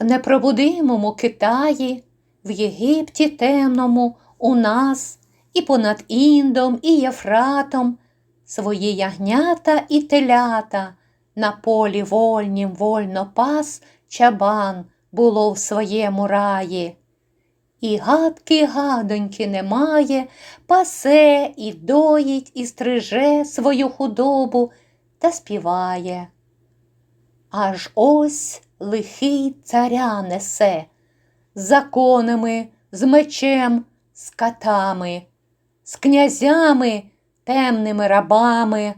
В непробудимому Китаї, в Єгипті темному, у нас і понад Індом, і Єфратом свої ягнята і телята на полі вольнім вольно пас чабан було в своєму раї. І гадки гадоньки немає, пасе і доїть, і стриже свою худобу та співає. Аж ось лихий царя несе, законами, з мечем, з катами, з князями, темними рабами.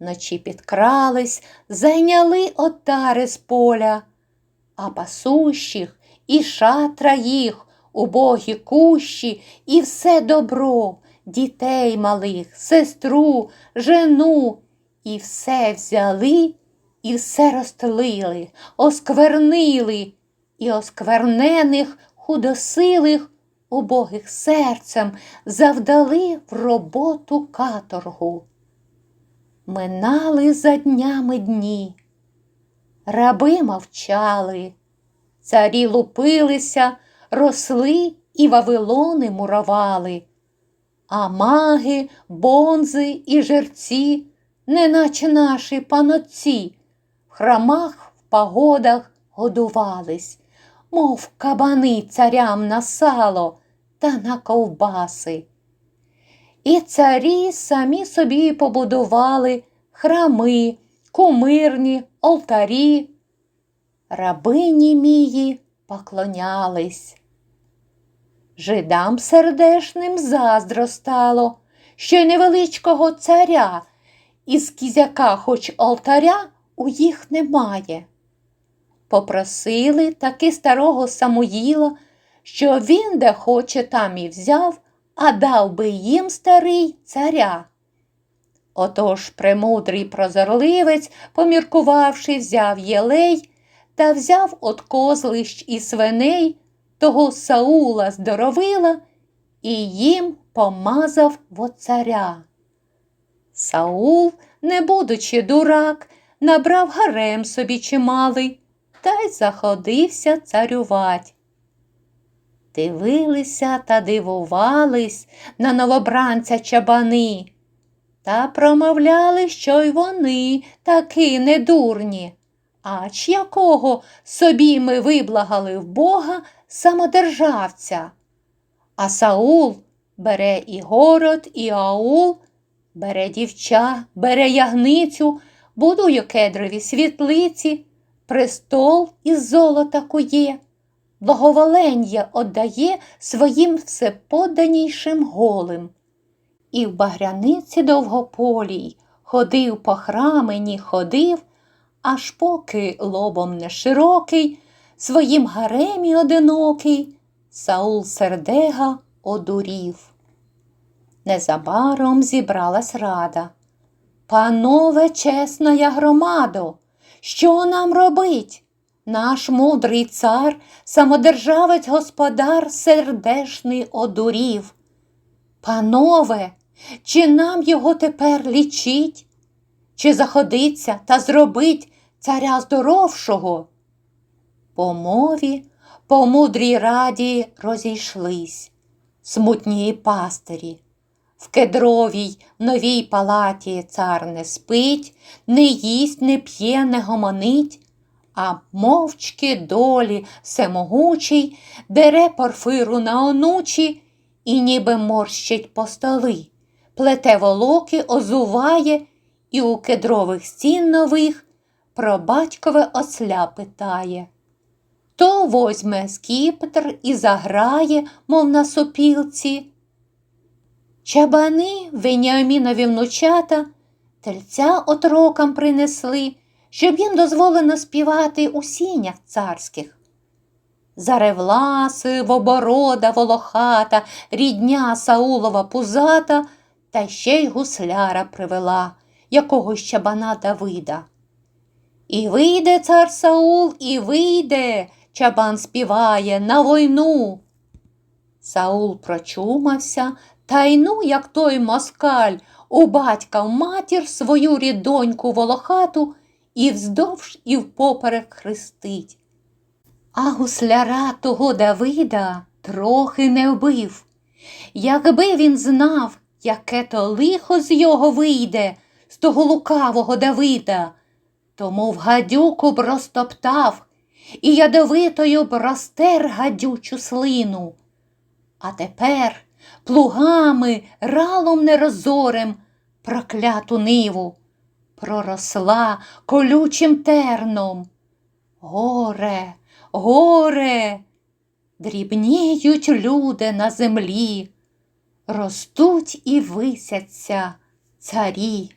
Ночі підкрались, зайняли отари з поля, а пасущих і шатра їх, убогі кущі, і все добро, дітей малих, сестру, жену, і все взяли, і все розтлили, осквернили, і осквернених худосилих, убогих серцем завдали в роботу каторгу. Минали за днями дні, раби мовчали, царі лупилися, росли і вавилони муровали, а маги, бонзи і жерці, неначе наші панотці, храмах, в пагодах годувались, мов кабани царям на сало та на ковбаси. І царі самі собі побудували храми, кумирні, алтарі. Рабині мії поклонялись. Жидам сердешним заздро стало, що й невеличкого царя, із кізяка хоч алтаря у їх немає. Попросили таки старого Самуїла, що він де хоче, там і взяв, а дав би їм старий царя. Отож премудрий прозорливець, поміркувавши, взяв єлей та взяв от козлищ і свиней того Саула здоровила і їм помазав во царя. Саул, не будучи дурак, набрав гарем собі чималий та й заходився царювать. Дивилися та дивувались на новобранця чабани, та промовляли, що й вони таки не дурні. Ач якого собі ми виблагали в Бога самодержавця. А Саул бере і город, і аул, бере дівча, бере ягницю, будує кедрові світлиці, престол із золота кує, благоволення отдає своїм всеподданішим голим. І в багряниці довгополій ходив по храмені, ходив, аж поки лобом не широкий, своїм гаремі одинокий, Саул сердега одурів. Незабаром зібралась рада. Панове чесна громадо, що нам робить? Наш мудрий цар, самодержавець господар сердешний одурів. Панове, чи нам його тепер лічить? Чи заходиться та зробить царя здоровшого? По мові, по мудрій раді розійшлись смутні пастирі. В кедровій новій палаті цар не спить, не їсть, не п'є, не гомонить, а мовчки долі всемогучий дере порфиру на онучі і ніби морщить по столи, плете волоки, озуває і у кедрових стін нових про батькове осля питає. То возьме скіпетр і заграє, мов на сопілці. Чабани Веніамінові внучата тельця отрокам принесли, щоб їм дозволено співати у сінях царських. Заревласи, воборода, волохата, рідня Саулова пузата, та ще й гусляра привела, якогось чабана Давида. І вийде цар Саул, і вийде, чабан співає на війну. Саул прочумався, та й ну, як той москаль, у батька в матір свою рідоньку волохату і вздовж, і впоперек хрестить. А гусляра того Давида трохи не вбив. Якби він знав, яке то лихо з його вийде, з того лукавого Давида, тому в гадюку б розтоптав і ядовитою б розтер гадючу слину. А тепер плугами, ралом нерозорим прокляту ниву проросла колючим терном. Горе, горе, дрібніють люди на землі, ростуть і висяться царі.